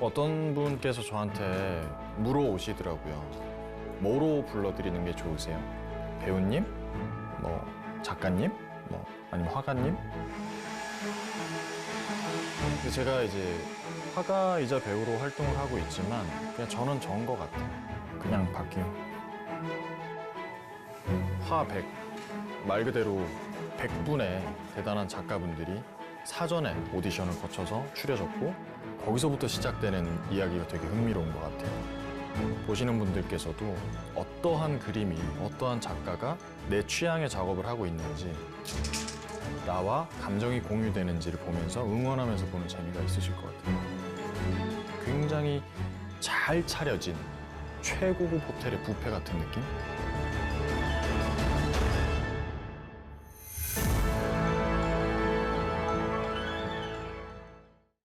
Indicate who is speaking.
Speaker 1: 어떤 분께서 저한테 물어오시더라고요. 뭐로 불러드리는 게 좋으세요? 배우님? 뭐 작가님? 뭐 아니면 화가님? 제가 이제 화가이자 배우로 활동을 하고 있지만 그냥 저는 저인 것 같아요. 그냥 박기웅. 화백 말 그대로 100분의 대단한 작가분들이 사전에 오디션을 거쳐서 추려졌고 거기서부터 시작되는 이야기가 되게 흥미로운 것 같아요. 보시는 분들께서도 어떠한 그림이 어떠한 작가가 내 취향의 작업을 하고 있는지 나와 감정이 공유되는지를 보면서 응원하면서 보는 재미가 있으실 것 같아요. 굉장히 잘 차려진 최고급 호텔의 뷔페 같은 느낌?